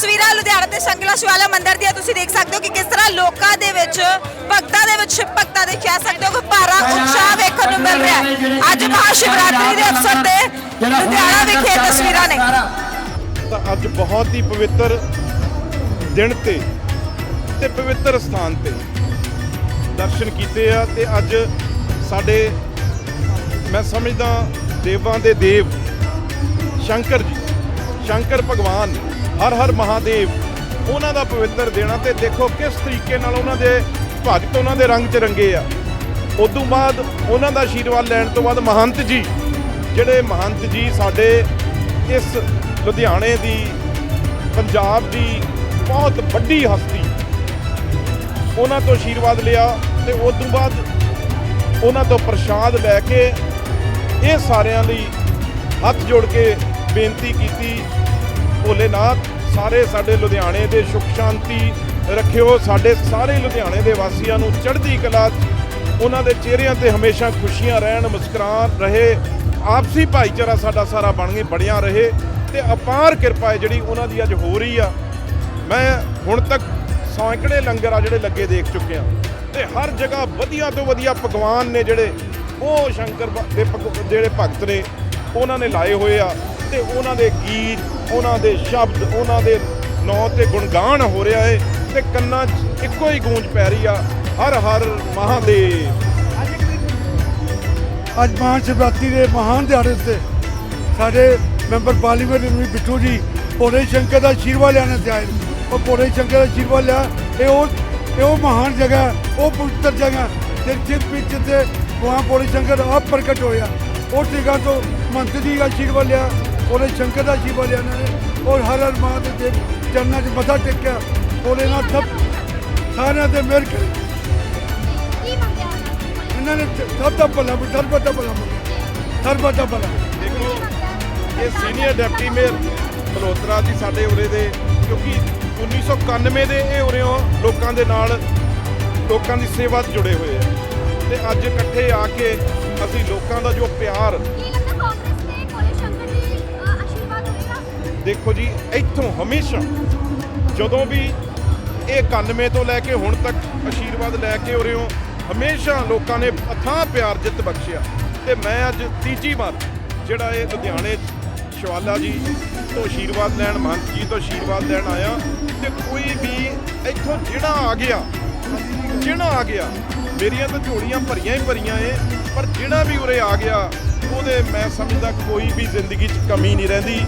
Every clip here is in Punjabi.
ਤਸਵੀਰਾਂ ਲੁਧਿਆਣਾ ਦੇ ਸੰਗਲਾ ਸ਼ਿਵਾਲਾ ਮੰਦਿਰ ਦੀਆਂ ਤੁਸੀਂ ਦੇਖ ਸਕਦੇ ਹੋ ਕਿ ਕਿਸ ਤਰ੍ਹਾਂ ਲੋਕਾਂ ਦੇ ਵਿੱਚ, ਭਗਤਾਂ ਦੇ ਵਿੱਚ ਭਗਤਾਂ ਦੇ ਕਹਿ ਸਕਦੇ ਹੋ ਕਿ ਭਾਰਾ ਉਤਸ਼ਾਹ ਵੇਖਣ ਨੂੰ ਮਿਲ ਰਿਹਾ ਹੈ। ਅੱਜ ਮਹਾਸ਼ਿਵਰਾਤਰੀ ਦੇ ਅਵਸਰ ਤੇ ਲੁਧਿਆਣਾ ਵਿਖੇ ਤਸਵੀਰਾਂ ਨੇ। ਤਾਂ ਅੱਜ ਬਹੁਤ ਹੀ ਪਵਿੱਤਰ ਦਿਨ ਤੇ ਤੇ ਪਵਿੱਤਰ ਸਥਾਨ ਤੇ ਦਰਸ਼ਨ ਕੀਤੇ ਆ ਤੇ ਅੱਜ ਸਾਡੇ, ਮੈਂ ਸਮਝਦਾ ਦੇਵਾਂ ਦੇ ਦੇਵ ਸ਼ੰਕਰ ਜੀ, ਸ਼ੰਕਰ ਭਗਵਾਨ ਹਰ ਹਰ ਮਹਾਦੇਵ ਉਹਨਾਂ ਦਾ ਪਵਿੱਤਰ ਦੇਣਾ ਤੇ ਦੇਖੋ ਕਿਸ ਤਰੀਕੇ ਨਾਲ ਉਹਨਾਂ ਦੇ ਭਗਤ ਉਹਨਾਂ ਦੇ ਰੰਗ 'ਚ ਰੰਗੇ ਆ। ਉਦੋਂ ਬਾਅਦ ਉਹਨਾਂ ਦਾ ਆਸ਼ੀਰਵਾਦ ਲੈਣ ਤੋਂ ਬਾਅਦ ਮਹੰਤ ਜੀ, ਜਿਹੜੇ ਮਹੰਤ ਜੀ ਸਾਡੇ ਇਸ ਲੁਧਿਆਣੇ ਦੀ, ਪੰਜਾਬ ਦੀ ਬਹੁਤ ਵੱਡੀ ਹਸਤੀ, ਉਹਨਾਂ ਤੋਂ ਆਸ਼ੀਰਵਾਦ ਲਿਆ ਤੇ ਉਦੋਂ ਬਾਅਦ ਉਹਨਾਂ ਤੋਂ ਪ੍ਰਸ਼ਾਦ ਲੈ ਕੇ ਇਹ ਸਾਰਿਆਂ ਲਈ ਹੱਥ ਜੋੜ ਕੇ ਬੇਨਤੀ ਕੀਤੀ, ਭੋਲੇਨਾਥ ਸਾਰੇ ਸਾਡੇ ਲੁਧਿਆਣੇ ਦੇ ਸੁਖ ਸ਼ਾਂਤੀ ਰੱਖਿਓ। ਸਾਡੇ ਸਾਰੇ ਲੁਧਿਆਣੇ ਦੇ ਵਾਸੀਆਂ ਨੂੰ ਚੜ੍ਹਦੀ ਕਲਾ ਉਹਨਾਂ ਦੇ ਚਿਹਰਿਆਂ ਤੇ ਹਮੇਸ਼ਾ ਖੁਸ਼ੀਆਂ ਰਹਿਣ, ਮੁਸਕਰਾਹਟ ਰਹੇ। ਆਪਸੀ ਭਾਈਚਾਰਾ ਸਾਡਾ ਸਾਰਾ ਬਣ ਕੇ ਬਣਿਆ ਰਹੇ ਤੇ ਅਪਾਰ ਕਿਰਪਾ ਹੈ ਜਿਹੜੀ ਉਹਨਾਂ ਦੀ ਅੱਜ ਹੋ ਰਹੀ ਆ। ਮੈਂ ਹੁਣ ਤੱਕ ਸੈਂਕੜੇ ਲੰਗਰ ਆ ਜਿਹੜੇ ਲੱਗੇ ਦੇਖ ਚੁੱਕਿਆ ਤੇ ਹਰ ਜਗ੍ਹਾ ਵਧੀਆ ਤੋਂ ਵਧੀਆ ਪਕਵਾਨ ਨੇ ਜਿਹੜੇ, ਉਹ ਸ਼ੰਕਰ ਦੇ ਜਿਹੜੇ ਭਗਤ ਨੇ, ਉਹਨਾਂ ਨੇ ਲਾਏ ਹੋਏ ਆ ਤੇ ਉਹਨਾਂ ਦੇ ਗੀਤ ਉਹਨਾਂ ਦੇ ਸ਼ਬਦ ਉਹਨਾਂ ਦੇ ਨਾਂ ਤੇ ਗੁਣਗਾਨ ਹੋ ਰਿਹਾ ਹੈ ਤੇ ਕੰਨਾਂ 'ਚ ਇੱਕੋ ਹੀ ਗੂੰਜ ਪੈ ਰਹੀ ਆ ਹਰ ਹਰ ਮਹਾਦੇਵ ਅੱਜ ਮਹਾਂ ਸ਼ਿਵਰਾਤਰੀ ਦੇ ਮਹਾਨ ਦਿਹਾੜੇ ਉੱਤੇ ਸਾਡੇ ਮੈਂਬਰ ਪਾਰਲੀਮੈਂਟ ਵੀ ਬਿੱਟੂ ਜੀ ਭੋਲੇ ਸ਼ੰਕਰ ਦਾ ਆਸ਼ੀਰਵਾਦ ਲੈਣ ਤੇ ਆਏ ਨੇ। ਉਹ ਭੋਲੇ ਸ਼ੰਕਰ ਦਾ ਆਸ਼ੀਰਵਾਦ ਲਿਆ ਇਹ ਉਹ ਇਹ ਉਹ ਮਹਾਨ ਜਗ੍ਹਾ ਹੈ, ਉਹ ਪਵਿੱਤਰ ਜਗ੍ਹਾ ਤੇ ਜਿਸ ਵਿੱਚ ਤੇ ਵਹਾਂ ਭੋਲੇ ਸ਼ੰਕਰ ਆਪ ਪ੍ਰਗਟ ਹੋਇਆ ਉਹ ਜਗ੍ਹਾ ਤੋਂ ਮੰਤਰੀ ਜੀ ਦਾ ਆਸ਼ੀਰਵਾਦ ਲਿਆ ਭੋਲੇ ਸ਼ੰਕਰ ਦਾ ਆਸ਼ੀਰਵਾਦ ਲਿਆ ਇਹਨਾਂ ਨੇ। ਔਰ ਹਰ ਹਰ ਮਹਾਦੇਵ ਦੇ ਚਰਨਾਂ 'ਚ ਮੱਥਾ ਟੇਕਿਆ। ਭੋਲੇਨਾਥ ਸਭ ਸਾਰਿਆਂ ਤੇ ਮਿਹਰ ਕਰੇ ਇਹਨਾਂ ਨੇ ਸਭ ਦਾ ਭਲਾ ਸਰਬਤ ਦਾ ਭਲਾ ਸਰਬਤ ਦਾ ਭਲਾ ਦੇਖੋ ਇਹ ਸੀਨੀਅਰ ਡਿਪਟੀ ਮੇਅਰ ਮਲਹੋਤਰਾ ਜੀ ਸਾਡੇ ਉਰੇ ਦੇ ਕਿਉਂਕਿ 1991 ਦੇ ਇਹ ਉਰਿਓਂ ਲੋਕਾਂ ਦੇ ਨਾਲ ਲੋਕਾਂ ਦੀ ਸੇਵਾ 'ਚ ਜੁੜੇ ਹੋਏ ਆ। ਤੇ ਅੱਜ ਇਕੱਠੇ ਆ ਕੇ ਅਸੀਂ ਲੋਕਾਂ ਦਾ ਜੋ ਪਿਆਰ ਦੇਖੋ ਜੀ, ਇੱਥੋਂ ਹਮੇਸ਼ਾ ਜਦੋਂ ਵੀ ਇਹ 91 ਤੋਂ ਲੈ ਕੇ ਹੁਣ ਤੱਕ ਆਸ਼ੀਰਵਾਦ ਲੈ ਕੇ ਉਰਿਓਂ ਹਮੇਸ਼ਾ ਲੋਕਾਂ ਨੇ ਅਥਾਹ ਪਿਆਰ ਜਿੱਤ ਬਖਸ਼ਿਆ। ਤੇ ਮੈਂ ਅੱਜ ਤੀਜੀ ਵਾਰ ਜਿਹੜਾ ਇਹ ਲੁਧਿਆਣੇ ਸ਼ਵਾਲਾ ਜੀ ਤੋਂ ਆਸ਼ੀਰਵਾਦ ਲੈਣ ਮਹੰਤ ਜੀ ਤੋਂ ਆਸ਼ੀਰਵਾਦ ਲੈਣ ਆਇਆ ਤੇ ਕੋਈ ਵੀ ਇੱਥੋਂ ਜਿਹੜਾ ਆ ਗਿਆ, ਜਿਹੜਾ ਆ ਗਿਆ, ਮੇਰੀਆਂ ਤਾਂ ਝੋਲੀਆਂ ਭਰੀਆਂ ਹੀ ਭਰੀਆਂ ਏ, ਪਰ ਜਿਹੜਾ ਵੀ ਉਰੇ ਆ ਗਿਆ, ਉਹਦੇ ਮੈਂ ਸਮਝਦਾ ਕੋਈ ਵੀ ਜ਼ਿੰਦਗੀ 'ਚ ਕਮੀ ਨਹੀਂ ਰਹਿੰਦੀ।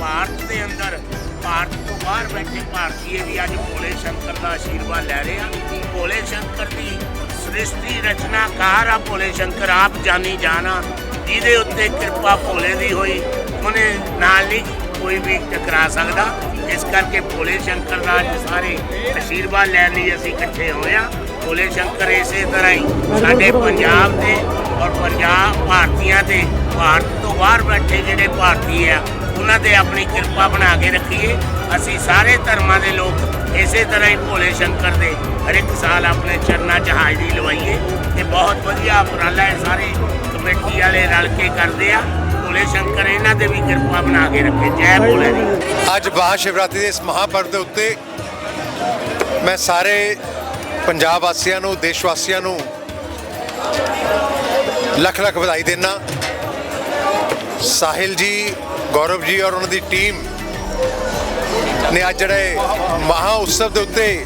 ਭਾਰਤ ਦੇ ਅੰਦਰ। ਭਾਰਤ ਤੋਂ ਬਾਹਰ ਬੈਠੇ ਭਾਰਤੀਏ ਵੀ ਅੱਜ ਭੋਲੇ ਸ਼ੰਕਰ ਦਾ ਆਸ਼ੀਰਵਾਦ ਲੈ ਰਹੇ ਆ ਭੋਲੇ ਸ਼ੰਕਰ ਦੀ ਸ੍ਰਿਸ਼ਟੀ ਰਚਨਾਕਾਰ ਆ ਭੋਲੇ ਸ਼ੰਕਰ, ਆਪ ਜਾਣੀ ਜਾਣਾ ਜਿਹਦੇ ਉੱਤੇ ਕਿਰਪਾ ਭੋਲੇ ਦੀ ਹੋਈ, ਉਹਨੇ ਨਾਲ ਨਹੀਂ ਕੋਈ ਵੀ ਟਕਰਾ ਸਕਦਾ। ਇਸ ਕਰਕੇ ਭੋਲੇ ਸ਼ੰਕਰ ਦਾ ਅੱਜ ਸਾਰੇ ਆਸ਼ੀਰਵਾਦ ਲੈਣ ਲਈ ਅਸੀਂ ਇਕੱਠੇ ਹੋਏ ਆ ਭੋਲੇ ਸ਼ੰਕਰ ਇਸੇ ਤਰ੍ਹਾਂ ਹੀ ਸਾਡੇ ਪੰਜਾਬ ਦੇ ਔਰ ਪੰਜਾਬ ਭਾਰਤੀਆਂ 'ਤੇ ਭਾਰਤ ਤੋਂ ਬਾਹਰ ਬੈਠੇ ਜਿਹੜੇ ਭਾਰਤੀ ਆ ਉਹਨਾਂ ਤੇ ਆਪਣੀ ਕਿਰਪਾ ਬਣਾ ਕੇ ਰੱਖੀਏ। ਅਸੀਂ ਸਾਰੇ ਧਰਮਾਂ ਦੇ ਲੋਕ ਇਸੇ ਤਰ੍ਹਾਂ ਹੀ ਭੋਲੇ ਸ਼ੰਕਰ ਦੇ ਹਰ ਇੱਕ ਸਾਲ ਆਪਣੇ ਚਰਨਾਂ 'ਚ ਹਾਜ਼ਰੀ ਲਵਾਈਏ। ਤੇ ਬਹੁਤ ਵਧੀਆ ਉਪਰਾਲਾ ਹੈ, ਸਾਰੇ ਕਮੇਟੀ ਵਾਲੇ ਰਲ ਕੇ ਕਰਦੇ ਆ। ਭੋਲੇ ਸ਼ੰਕਰ, ਇਹਨਾਂ ਤੇ ਵੀ ਕਿਰਪਾ ਬਣਾ ਕੇ ਰੱਖੇ। ਜੈ ਭੋਲੇ ਦੀ। ਅੱਜ ਮਹਾ ਸ਼ਿਵਰਾਤਰੀ ਦੇ ਇਸ ਮਹਾਪਰਵ ਦੇ ਉੱਤੇ ਮੈਂ ਸਾਰੇ ਪੰਜਾਬ ਵਾਸੀਆਂ ਨੂੰ, ਦੇਸ਼ ਵਾਸੀਆਂ ਨੂੰ ਲੱਖ ਲੱਖ ਵਧਾਈ ਦੇਣਾ ਸਾਹਿਲ ਜੀ, ਗੌਰਵ ਜੀ ਔਰ ਉਹਨਾਂ ਦੀ ਟੀਮ ਨੇ ਅੱਜ ਜਿਹੜੇ ਮਹਾ ਉਤਸਵ ਦੇ ਉੱਤੇ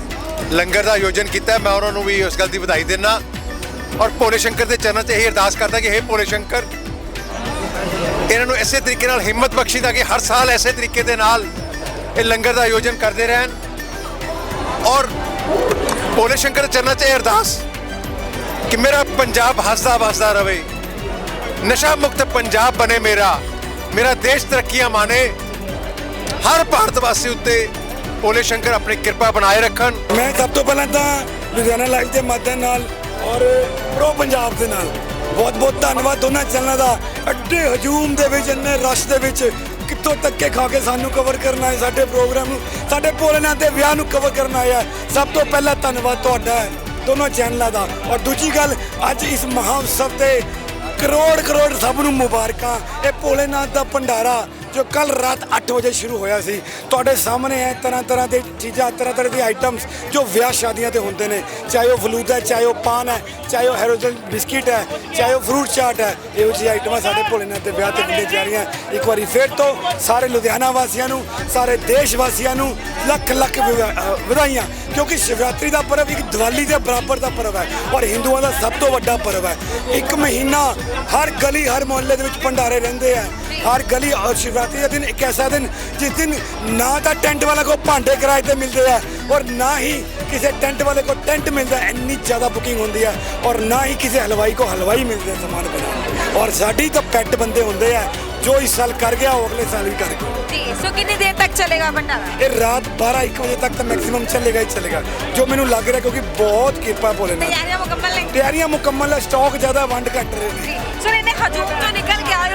ਲੰਗਰ ਦਾ ਆਯੋਜਨ ਕੀਤਾ। ਮੈਂ ਉਹਨਾਂ ਨੂੰ ਵੀ ਉਸ ਗੱਲ ਦੀ ਵਧਾਈ ਦਿੰਦਾ ਔਰ ਭੋਲੇ ਸ਼ੰਕਰ ਦੇ ਚਰਨਾਂ 'ਚ ਇਹ ਅਰਦਾਸ ਕਰਦਾ ਕਿ हे ਭੋਲੇ ਸ਼ੰਕਰ, ਇਹਨਾਂ ਨੂੰ ਐਸੇ ਤਰੀਕੇ ਨਾਲ ਹਿੰਮਤ ਬਖਸ਼ੀ ਤਾਂ ਕਿ ਹਰ ਸਾਲ ਐਸੇ ਤਰੀਕੇ ਦੇ ਨਾਲ ਇਹ ਲੰਗਰ ਦਾ ਆਯੋਜਨ ਕਰਦੇ ਰਹਿਣ। ਔਰ ਭੋਲੇ ਸ਼ੰਕਰ ਚਰਨਾਂ 'ਚ ਇਹ ਅਰਦਾਸ ਕਿ ਮੇਰਾ ਪੰਜਾਬ ਹੱਸਦਾ ਵਸਦਾ ਰਵੇ ਨਸ਼ਾ ਮੁਕਤ ਪੰਜਾਬ ਬਣੇ ਮੇਰਾ। ਮੇਰਾ ਦੇਸ਼ ਤਰੱਕੀਆਂ ਮਾਣੇ। ਹਰ ਭਾਰਤ ਵਾਸੀ ਉੱਤੇ ਭੋਲੇ ਸ਼ੰਕਰ ਆਪਣੀ ਕਿਰਪਾ ਬਣਾਏ ਰੱਖਣ। ਮੈਂ ਸਭ ਤੋਂ ਪਹਿਲਾਂ ਤਾਂ ਲੁਧਿਆਣਾ ਲਾਈਵ ਦੇ ਮਾਧਿਅਮ ਨਾਲ ਔਰ ਪ੍ਰੋ ਪੰਜਾਬ ਦੇ ਨਾਲ ਬਹੁਤ ਬਹੁਤ ਧੰਨਵਾਦ ਦੋਨਾਂ ਚੈਨਲਾਂ ਦਾ। ਅੱਡੇ ਹਜੂਮ ਦੇ ਵਿੱਚ, ਇੰਨੇ ਰਸ਼ ਦੇ ਵਿੱਚ ਕਿੱਥੋਂ ਧੱਕੇ ਖਾ ਕੇ ਸਾਨੂੰ ਕਵਰ ਕਰਨਾ ਹੈ ਸਾਡੇ ਪ੍ਰੋਗਰਾਮ ਨੂੰ। ਸਾਡੇ ਭੋਲੇਨਾਥ ਦੇ ਵਿਆਹ ਨੂੰ ਕਵਰ ਕਰਨਾ ਹੈ ਸਭ ਤੋਂ ਪਹਿਲਾਂ ਧੰਨਵਾਦ ਤੁਹਾਡਾ ਹੈ ਦੋਨੋਂ ਚੈਨਲਾਂ ਦਾ। ਔਰ ਦੂਜੀ ਗੱਲ, ਅੱਜ ਇਸ ਮਹਾ ਉਤਸਵ ਤੇ ਕਰੋੜ ਕਰੋੜ ਸਭ ਨੂੰ ਮੁਬਾਰਕਾਂ। ਇਹ ਭੋਲੇਨਾਥ ਦਾ ਭੰਡਾਰਾ। ਜੋ ਕੱਲ ਰਾਤ 8 ਵਜੇ ਸ਼ੁਰੂ ਹੋਇਆ ਸੀ, ਤੁਹਾਡੇ ਸਾਹਮਣੇ ਹੈ ਤਰ੍ਹਾਂ ਤਰ੍ਹਾਂ ਦੇ ਚੀਜ਼ਾਂ, ਤਰ੍ਹਾਂ ਤਰ੍ਹਾਂ ਦੀ ਆਈਟਮਸ ਜੋ ਵਿਆਹ ਸ਼ਾਦੀਆਂ ਤੇ ਹੁੰਦੇ ਨੇ। ਚਾਹੇ ਉਹ ਫਲੂਦਾ ਹੈ, ਚਾਹੇ ਉਹ ਪਾਨ ਹੈ, ਚਾਹੇ ਉਹ ਹੈਰੋਜਨ ਬਿਸਕਿਟ ਹੈ, ਚਾਹੇ ਉਹ ਫਰੂਟ ਚਾਟ ਹੈ, ਇਹੋ ਜਿਹੀ ਆਈਟਮਾਂ ਸਾਡੇ ਭੋਲੇਨਾਥ ਦੇ ਵਿਆਹ ਤੇ ਵੰਡੀਆਂ ਜਾ ਰਹੀਆਂ। ਇੱਕ ਵਾਰੀ ਫਿਰ ਤੋਂ ਸਾਰੇ ਲੁਧਿਆਣਾ ਵਾਸੀਆਂ ਨੂੰ, ਸਾਰੇ ਦੇਸ਼ ਵਾਸੀਆਂ ਨੂੰ ਲੱਖ ਲੱਖ ਵਿਵਾ- ਵਧਾਈਆਂ, ਕਿਉਂਕਿ ਸ਼ਿਵਰਾਤਰੀ ਦਾ ਪਰਵ ਇੱਕ ਦੀਵਾਲੀ ਦੇ ਬਰਾਬਰ ਦਾ ਪਰਵ ਹੈ ਔਰ ਹਿੰਦੂਆਂ ਦਾ ਸਭ ਤੋਂ ਵੱਡਾ ਪਰਵ ਹੈ। ਇੱਕ ਮਹੀਨਾ ਹਰ ਗਲੀ, ਹਰ ਮੁਹੱਲੇ ਦੇ ਵਿੱਚ ਭੰਡਾਰੇ ਰਹਿੰਦੇ ਆ। ਹਰ ਗਲੀ ਔਰ ਸ਼ਿਵਰਾਤਰੀ ਦਾ ਦਿਨ ਇੱਕ ਐਸਾ ਦਿਨ ਜਿਸ ਦਿਨ ਨਾ ਤਾਂ ਟੈਂਟ ਵਾਲਾ ਕੋ ਭਾਂਡੇ ਕਿਰਾਏ ਤੇ ਮਿਲਦੇ ਆ ਔਰ ਨਾ ਹੀ ਕਿਸੇ ਟੈਂਟ ਵਾਲੇ ਕੋ ਟੈਂਟ ਮਿਲਦਾ। ਇੰਨੀ ਜ਼ਿਆਦਾ ਬੁਕਿੰਗ ਹੁੰਦੀ ਹੈ ਔਰ ਨਾ ਹੀ ਕਿਸੇ ਹਲਵਾਈ ਕੋ ਹਲਵਾਈ ਮਿਲਦੇ ਆ ਸਮਾਨ ਬਣਾ ਔਰ ਸਾਡੀ ਤਾਂ ਪੈਟ ਬੰਦੇ ਹੁੰਦੇ ਆ ਜੋ ਇਸ ਸਾਲ ਕਰ ਗਿਆ ਉਹ ਅਗਲੇ ਸਾਲ ਵੀ ਕਰ ਗਿਆ ਜੀ ਸੋ ਕਿੰਨੀ ਦੇਰ ਤੱਕ ਚੱਲੇਗਾ ਭੰਡਾਰਾ? ਇਹ ਰਾਤ 12 1 ਵਜੇ ਤੱਕ ਤਾਂ ਮੈਕਸਿਮਮ ਚੱਲੇਗਾ ਹੀ ਚੱਲੇਗਾ ਜੋ ਮੈਨੂੰ ਲੱਗ ਰਿਹਾ ਕਿਉਂਕਿ ਬਹੁਤ ਕਿਰਪਾ ਭੋਲੇਨਾਥ। ਤਿਆਰੀਆਂ ਮੁਕੰਮਲ ਨੇ। ਤਿਆਰੀਆਂ ਮੁਕੰਮਲ ਹੈ ਸਟਾਕ ਜ਼ਿਆਦਾ ਵੰਡ ਘੱਟ ਰਹੇ ਨੇ। ਸੋ ਇੰਨੇ ਹਜੂਮ ਤੋਂ ਨਿਕਲ ਕੇ ਆਏ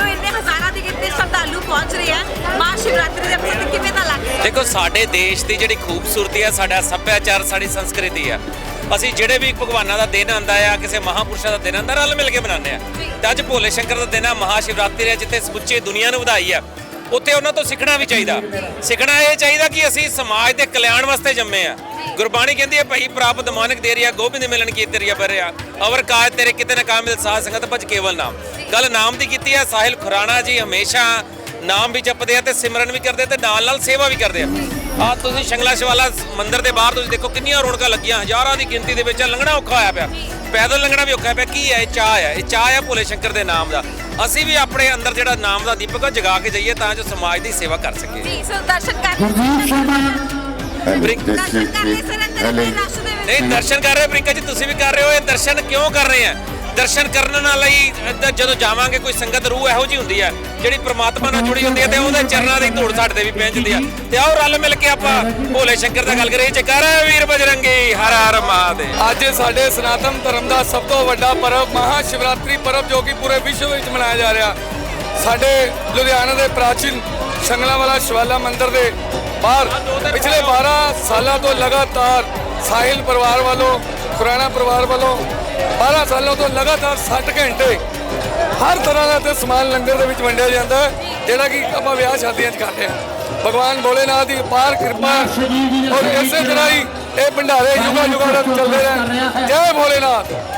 ਦੇਖੋ, ਸਾਡੇ ਦੇਸ਼ ਦੀ ਜਿਹੜੀ ਖੂਬਸੂਰਤੀ ਆ, ਸਾਡਾ ਸੱਭਿਆਚਾਰ, ਸਾਡੀ ਸੰਸਕ੍ਰਿਤੀ ਆ। ਅਸੀਂ ਜਿਹੜੇ ਵੀ ਭਗਵਾਨਾਂ ਦਾ ਦਿਨ ਆਂਦਾ ਆ, ਕਿਸੇ ਮਹਾਪੁਰਸ਼ਾਂ ਦਾ ਦਿਨ ਆਂਦਾ ਰਲ ਮਿਲ ਕੇ ਮਨਾਉਂਦੇ ਆ। ਤੇ ਅੱਜ ਭੋਲੇ ਸ਼ੰਕਰ ਦਾ ਦਿਨ ਆ, ਮਹਾਸ਼ਿਵਰਾਤਰੀ ਹੈ ਜਿੱਥੇ ਸਮੁੱਚੀ ਦੁਨੀਆ ਨੂੰ ਵਧਾਈ ਆ। ਉੱਥੇ ਉਹਨਾਂ ਤੋਂ ਸਿੱਖਣਾ ਵੀ ਚਾਹੀਦਾ। ਸਿੱਖਣਾ ਇਹ ਚਾਹੀਦਾ ਕਿ ਅਸੀਂ ਸਮਾਜ ਦੇ ਕਲਿਆਣ ਵਾਸਤੇ ਜੰਮੇ ਆ। ਗੁਰਬਾਣੀ ਕਹਿੰਦੀ ਹੈ, ਭਈ ਪ੍ਰਾਪਤ ਮਾਨਕ ਦੇਰੀਆ ਗੋਬਿੰਦ ਮਿਲਣ ਕੀ ਤੇਰੀਆ ਬਰਿਆ ਅਵਰ ਕਾਜ ਤੇਰੇ ਕਿਤੇ ਨਾ ਕਾਮਿਲ ਸਾਧ ਸੰਗਤ ਭਜ ਕੇਵਲ ਨਾਮ। ਗੱਲ ਨਾਮ ਦੀ ਕੀਤੀ ਹੈ ਸਾਹਿਲ ਖੁਰਾਣਾ ਜੀ, ਹਮੇਸ਼ਾ ਨਾਮ ਵੀ ਜਪਦੇ ਆ ਤੇ ਸਿਮਰਨ ਵੀ ਕਰਦੇ ਆ ਤੇ ਨਾਲ ਨਾਲ ਸੇਵਾ ਵੀ ਕਰਦੇ ਆ। ਆ ਤੁਸੀਂ ਸ਼ੰਗਲਾ ਸ਼ਿਵਾਲਾ ਮੰਦਿਰ ਦੇ ਬਾਹਰ ਤੁਸੀਂ ਦੇਖੋ ਕਿੰਨੀਆਂ ਰੌਣਕਾਂ ਲੱਗੀਆਂ ਹਜ਼ਾਰਾਂ ਦੀ ਗਿਣਤੀ ਦੇ ਵਿੱਚ ਲੰਘਣਾ ਔਖਾ ਹੋਇਆ ਪਿਆ। ਪੈਦਲ ਲੰਘਣਾ ਵੀ ਔਖਾ ਹੋਇਆ ਪਿਆ ਕੀ ਹੈ ਇਹ ਚਾਹ ਹੈ? ਇਹ ਚਾਹ ਹੈ ਭੋਲੇ ਸ਼ੰਕਰ ਦੇ ਨਾਮ ਦਾ। ਅਸੀਂ ਵੀ ਆਪਣੇ ਅੰਦਰ ਜਿਹੜਾ ਨਾਮ ਦਾ ਦੀਪਕ ਆ ਜਗਾ ਕੇ ਜਾਈਏ ਤਾਂ ਜੋ ਸਮਾਜ ਦੀ ਸੇਵਾ ਕਰ ਸਕੀਏ ਜੀ ਸੋ ਦਰਸ਼ਨ ਕਰ ਬ੍ਰਿੰਕ ਦਰਸ਼ਨ ਕਰ ਰਹੇ ਸਰ ਅੰਦਰ ਇੰਨੇ ਰਸ਼ ਦੇ ਵਿੱਚ। ਨਹੀਂ ਦਰਸ਼ਨ ਕਰ ਰਹੇ ਹੋ ਪ੍ਰਿੰਕਾ ਜੀ ਤੁਸੀਂ ਵੀ ਕਰ ਰਹੇ ਹੋ ਇਹ ਦਰਸ਼ਨ ਕਿਉਂ ਕਰ ਰਹੇ ਆ? ਦਰਸ਼ਨ ਕਰਨ ਨਾਲ ਹੀ ਇੱਦਾਂ ਜਦੋਂ ਜਾਵਾਂਗੇ ਕੋਈ ਸੰਗਤ ਰੂਹ ਇਹੋ ਜੀ ਹੁੰਦੀ ਹੈ ਜਿਹੜੀ ਪ੍ਰਮਾਤਮਾ ਨਾਲ ਜੁੜੀ ਹੁੰਦੀ ਹੈ ਤੇ ਉਹਦੇ ਚਰਨਾਂ ਦੀ ਧੂੜ ਸਾਡੇ ਤੇ ਵੀ ਪੈਂਦੀ ਆ। ਤੇ ਆਓ ਰਲ ਮਿਲ ਕੇ ਆਪਾਂ ਭੋਲੇ ਸ਼ੰਕਰ ਦਾ ਗੱਲ ਕਰੀਏ ਜੈਕਾਰ ਵੀਰ ਬਜਰੰਗੀ, ਹਰ ਹਰ ਮਹਾਦੇਵ। ਅੱਜ ਸਾਡੇ ਸਨਾਤਨ ਧਰਮ ਦਾ ਸਭ ਤੋਂ ਵੱਡਾ ਪਰਬ ਮਹਾ ਸ਼ਿਵਰਾਤਰੀ ਪਰਬ ਜੋ ਕਿ ਪੂਰੇ ਵਿਸ਼ਵ ਵਿੱਚ ਮਨਾਇਆ ਜਾ ਰਿਹਾ। ਸਾਡੇ ਲੁਧਿਆਣਾ ਦੇ ਪ੍ਰਾਚੀਨ ਸ਼ੰਗਲਾਵਾਲਾ ਸ਼ਿਵਾਲਾ ਮੰਦਿਰ ਦੇ ਬਾਹਰ, ਪਿਛਲੇ 12 ਸਾਲਾਂ ਤੋਂ ਲਗਾਤਾਰ ਸਾਹਿਲ ਪਰਿਵਾਰ ਵੱਲੋਂ ਖੁਰਾਣਾ ਪਰਿਵਾਰ ਵੱਲੋਂ 12 ਸਾਲਾਂ ਤੋਂ ਲਗਾਤਾਰ 60 ਘੰਟੇ ਹਰ ਤਰ੍ਹਾਂ ਦਾ ਤੇ ਸਮਾਨ ਲੰਗਰ ਦੇ ਵਿੱਚ ਵੰਡਿਆ ਜਾਂਦਾ ਹੈ ਜਿਹੜਾ ਕਿ ਆਪਾਂ ਵਿਆਹ ਸ਼ਾਦੀਆਂ 'ਚ ਕਰਦੇ ਹਾਂ। ਭਗਵਾਨ ਭੋਲੇਨਾਥ ਦੀ ਅਪਾਰ ਕਿਰਪਾ ਔਰ ਇਸੇ ਤਰ੍ਹਾਂ ਹੀ ਇਹ ਭੰਡਾਰੇ ਯੁਗਾ ਯੁਗਾ ਤੱਕ ਚੱਲਦੇ ਰਹਿਣ। ਜੈ ਭੋਲੇਨਾਥ।